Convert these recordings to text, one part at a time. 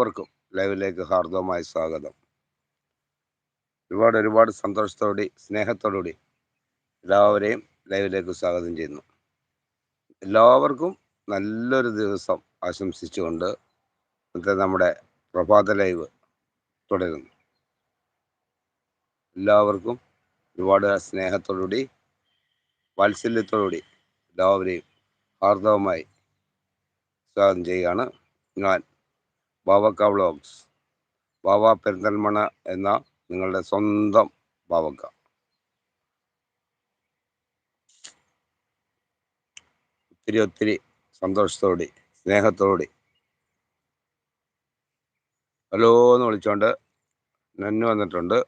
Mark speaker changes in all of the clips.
Speaker 1: എല്ലാവർക്കും ലൈവിലേക്ക് ഹാർദവമായ സ്വാഗതം. ഒരുപാട് ഒരുപാട് സന്തോഷത്തോടെ സ്നേഹത്തോടുകൂടി എല്ലാവരെയും ലൈവിലേക്ക് സ്വാഗതം ചെയ്യുന്നു. എല്ലാവർക്കും നല്ലൊരു ദിവസം ആശംസിച്ചുകൊണ്ട് ഇന്നത്തെ നമ്മുടെ പ്രഭാത ലൈവ് തുടരുന്നു. എല്ലാവർക്കും ഒരുപാട് സ്നേഹത്തോടുകൂടി വാത്സല്യത്തോടുകൂടി എല്ലാവരെയും ഹാർദവമായി സ്വാഗതം ചെയ്യുകയാണ് ഞാൻ ബാവക്ക വ്ളോഗ്സ്. ബാവ പെരിന്തൽമണ എന്ന നിങ്ങളുടെ സ്വന്തം ബാവക്ക ഒത്തിരി ഒത്തിരി സന്തോഷത്തോടെ സ്നേഹത്തോടെ. ഹലോ എന്ന് വിളിച്ചോണ്ട് നന്നു വന്നിട്ടുണ്ട്.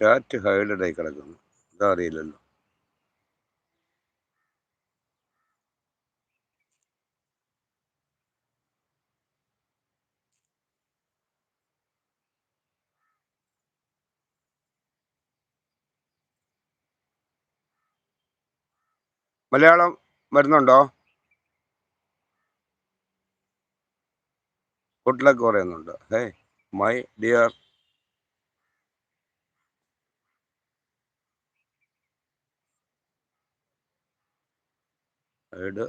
Speaker 1: ചാറ്റ് ഹൈലൈറ്റ് ആയി കിടക്കുന്നു. ഇതറിയില്ലല്ലോ. മലയാളം വരുന്നുണ്ടോ? ഫുഡിലൊക്കെ പറയുന്നുണ്ട്. ഹേ മൈ ഡിയർ ഇത്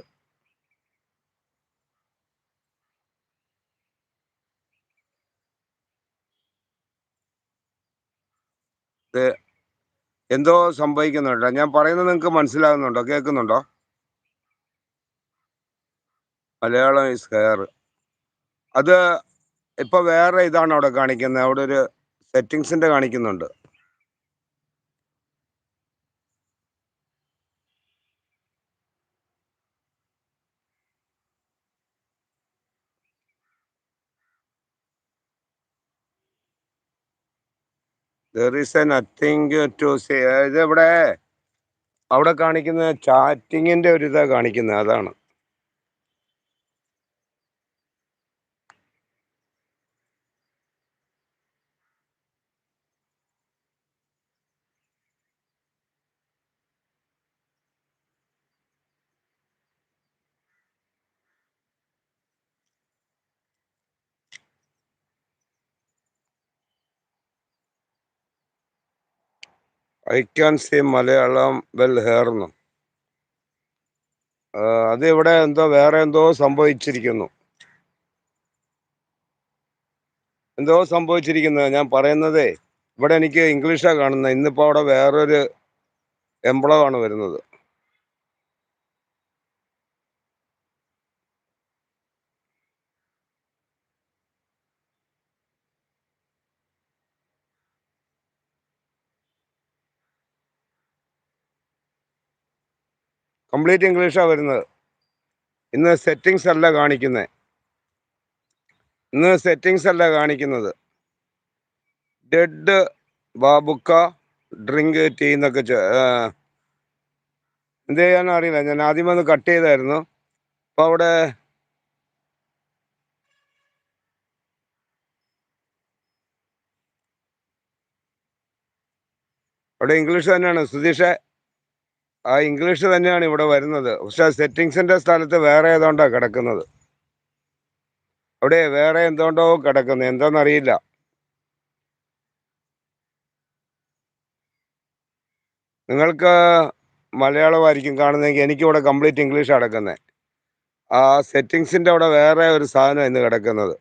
Speaker 1: എന്തോ സംഭവിക്കുന്നുണ്ടോ? ഞാൻ പറയുന്നത് നിങ്ങൾക്ക് മനസ്സിലാകുന്നുണ്ടോ? കേൾക്കുന്നുണ്ടോ? Malayalam is here. അത് ഇപ്പൊ വേറെ ഇതാണ് അവിടെ കാണിക്കുന്നത്. അവിടെ ഒരു സെറ്റിങ്സിന്റെ കാണിക്കുന്നുണ്ട്. ദർ നത്തിങ് ടു സേ ഇത് ഇവിടെ അവിടെ കാണിക്കുന്ന ചാറ്റിങ്ങിന്റെ ഒരു ഇതാ കാണിക്കുന്നത്. അതാണ്. I can see Malayalam well ഹെയർന്നു അത് ഇവിടെ എന്തോ വേറെ എന്തോ സംഭവിച്ചിരിക്കുന്നു. എന്തോ സംഭവിച്ചിരിക്കുന്നത് ഞാൻ പറയുന്നതേ ഇവിടെ എനിക്ക് ഇംഗ്ലീഷാ കാണുന്നത്. ഇന്നിപ്പോ അവിടെ വേറൊരു ആണ് വരുന്നത്. കംപ്ലീറ്റ് ഇംഗ്ലീഷാണ് വരുന്നത്. ഇന്ന് സെറ്റിങ്സ് അല്ല കാണിക്കുന്നത് ഇന്ന് സെറ്റിങ്സ് അല്ല കാണിക്കുന്നത്. ഡെഡ് ബാബുക്ക ഡ്രിങ്ക് ടീ എന്നൊക്കെ എന്ത് ചെയ്യാനോ അറിയില്ല. ഞാൻ ആദ്യമേ ഒന്ന് കട്ട് ചെയ്തായിരുന്നു. അപ്പോൾ അവിടെ അവിടെ ഇംഗ്ലീഷ് തന്നെയാണ്. സുധീഷെ ആ ഇംഗ്ലീഷ് തന്നെയാണ് ഇവിടെ വരുന്നത്. പക്ഷെ സെറ്റിങ്സിന്റെ സ്ഥലത്ത് വേറെ ഏതോണ്ടോ കിടക്കുന്നത്? അവിടെ വേറെ എന്തുകൊണ്ടോ കിടക്കുന്നത്? എന്താണെന്നറിയില്ല നിങ്ങൾക്ക് മലയാളമായിരിക്കും കാണുന്നതെങ്കിൽ എനിക്കിവിടെ കംപ്ലീറ്റ് ഇംഗ്ലീഷ് കിടക്കുന്നത്. ആ സെറ്റിങ്സിന്റെ അവിടെ വേറെ ഒരു സാധനം ഇന്ന് കിടക്കുന്നത്.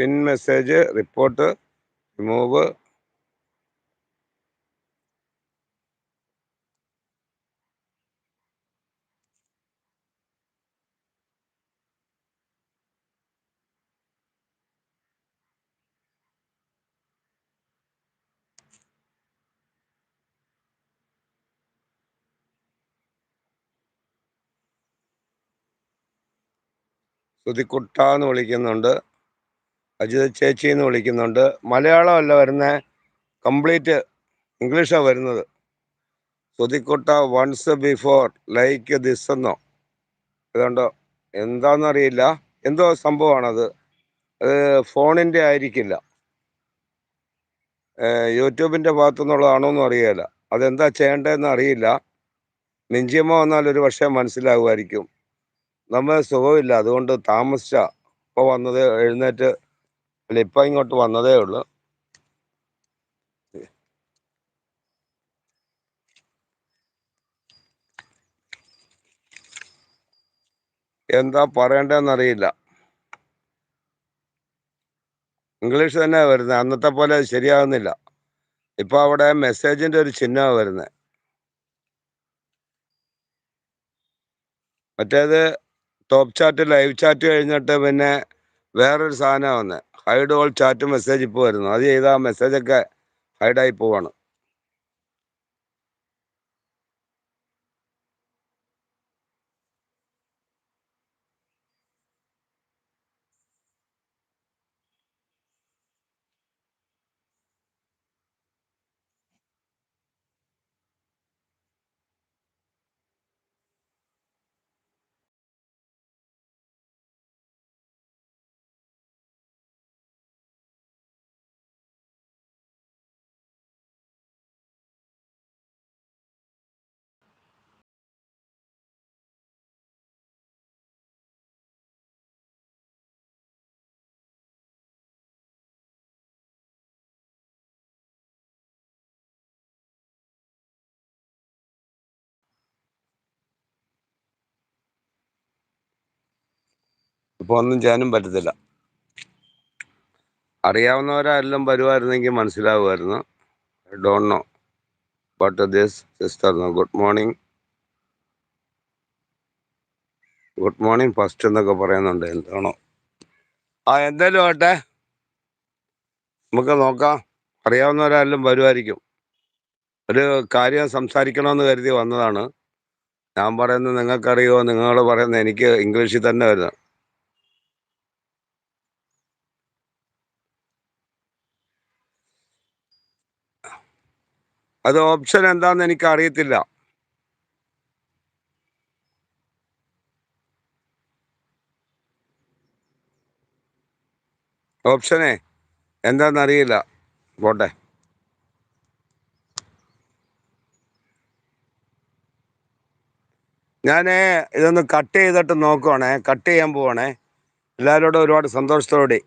Speaker 1: Pin message report remove. സുതിക്കുട്ട എന്ന് വിളിക്കുന്നുണ്ട്. അജിത ചേച്ചി എന്ന് വിളിക്കുന്നുണ്ട് മലയാളമല്ല വരുന്നത് കംപ്ലീറ്റ് ഇംഗ്ലീഷാണ് വരുന്നത്. സുതിക്കുട്ട വൺസ് ബിഫോർ ലൈക്ക് ദിസ് എന്നോ. ഇതുണ്ടോ എന്താണെന്നറിയില്ല എന്തോ സംഭവമാണത്. അത് ഫോണിന്റെ ആയിരിക്കില്ല. യൂട്യൂബിന്റെ ഭാഗത്തു നിന്നുള്ളതാണോ എന്നും അറിയില്ല അതെന്താ ചെയ്യേണ്ടതെന്ന് അറിയില്ല. നെഞ്ചിയമ്മ വന്നാൽ ഒരു പക്ഷേ മനസ്സിലാകുമായിരിക്കും. നമ്മൾ സുഖമില്ല അതുകൊണ്ട് താമസിച്ച. ഇപ്പോൾ വന്നത് എഴുന്നേറ്റ് അല്ല ഇപ്പം ഇങ്ങോട്ട് വന്നതേ ഉള്ളൂ. എന്താ പറയണ്ടെന്നറിയില്ല ഇംഗ്ലീഷ് തന്നെ വരുന്നത് അന്നത്തെ പോലെ ശരിയാകുന്നില്ല ഇപ്പൊ അവിടെ മെസ്സേജിന്റെ ഒരു ചിഹ്നമാണ് വരുന്നത് മറ്റേത് ടോപ്പ് ചാറ്റ് ലൈവ് ചാറ്റ് കഴിഞ്ഞിട്ട് പിന്നെ വേറൊരു സാധനമാണ് വന്നത് ഹൈഡ് ഓൾ ചാറ്റ് മെസ്സേജ് ഇപ്പോൾ വരുന്നു അത് ചെയ്താൽ മെസ്സേജൊക്കെ ഹൈഡായി പോവാണ്. ഇപ്പോൾ ഒന്നും ചെയ്യാനും പറ്റത്തില്ല. അറിയാവുന്നവരെല്ലാം വരുമായിരുന്നെങ്കിൽ മനസ്സിലാവുമായിരുന്നു. Don't know but this sister good morning good morning first എന്നൊക്കെ പറയുന്നുണ്ട്. എന്താണോ? ആ എന്തായാലും ആട്ടെ. നമുക്ക് നോക്കാം. അറിയാവുന്നവരെല്ലാം വരുമായിരിക്കും ഒരു കാര്യം സംസാരിക്കണമെന്ന് കരുതി വന്നതാണ്. ഞാൻ പറയുന്നത് നിങ്ങൾക്കറിയോ നിങ്ങൾ പറയുന്നത് എനിക്ക് ഇംഗ്ലീഷിൽ തന്നെ വരുന്നത്. അത് ഓപ്ഷൻ എന്താണെന്ന് എനിക്ക് അറിയത്തില്ല ഓപ്ഷനെ എന്താണെന്നറിയില്ല പോട്ടെ. ഞാൻ ഇതൊന്ന് കട്ട് ചെയ്തിട്ട് നോക്കുവാണേ. കട്ട് ചെയ്യാൻ പോവാണേ. എല്ലാവരോടും ഒരുപാട് സന്തോഷത്തോടെ.